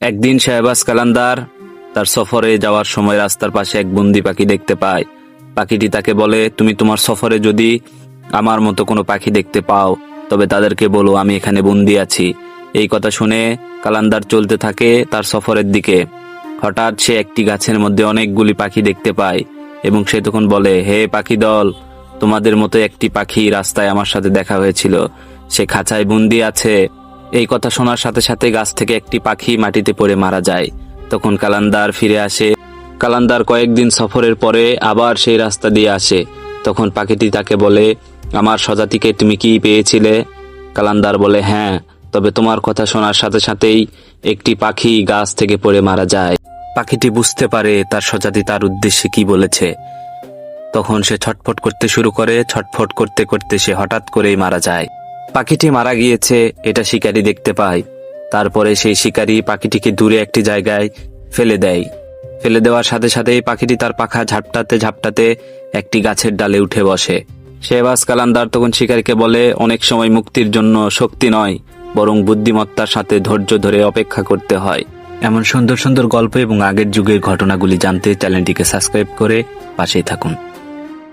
একদিন শাহবাজ কালান্দার, তার সফরে যাওয়ার সময় রাস্তার পাশে এক বন্দি পাখি দেখতে পায়। পাখিটি তাকে বলে, তুমি তোমার সফরে যদি আমার মতো কোনো পাখি দেখতে পাও, তবে তাদেরকে বলো আমি এখানে বন্দি আছি। এই কথা শুনে কালান্দার চলতে থাকে তার সফরের দিকে। হঠাৎ সে একটি গাছের মধ্যে অনেকগুলি পাখি দেখতে পায় এবং সে তখন বলে, হে পাখি দল, তোমাদের মতো একটি পাখি রাস্তায় আমার সাথে দেখা হয়েছিল। সে খাঁচায় বন্দি আছে এই কথা শোনার সাথে সাথে গাছ থেকে একটি পাখি মাটিতে পড়ে মারা যায়। তখন কালান্দার ফিরে আসে। কালান্দার কয়েকদিন সফরের পরে আবার সেই রাস্তা দিয়ে আসে। তখন পাখিটি তাকে বলে, আমার স্বজাতিকে তুমি কি পেয়েছিলে? কালান্দার বলে হ্যাঁ তবে তোমার কথা শোনার সাথে সাথেই একটি পাখি গাছ থেকে পড়ে মারা যায়। পাখিটি বুঝতে পারে তার স্বজাতি তার উদ্দেশ্যে কি বলেছে। তখন সে ছটফট করতে শুরু করে। ছটফট করতে করতে সে হঠাৎ করেই মারা যায়। পাখিটি মারা গিয়েছে, এটা শিকারী দেখতে পায়। তারপরে সেই শিকারী পাখিটিকে দূরে একটি জায়গায় ফেলে দেয়। ফেলে দেওয়ার সাথে সাথেই পাখিটি তার পাখা ঝাপটাতে ঝাপটাতে একটি গাছের ডালে উঠে বসে। শেহবাজ কালান্দার তখন শিকারীকে বলে, অনেক সময় মুক্তির জন্য শক্তি নয়, বরং বুদ্ধিমত্তার সাথে ধৈর্য ধরে অপেক্ষা করতে হয়। এমন সুন্দর সুন্দর গল্প এবং আগের যুগের ঘটনাগুলি জানতে চ্যানেলটিকে সাবস্ক্রাইব করে পাশেই থাকুন।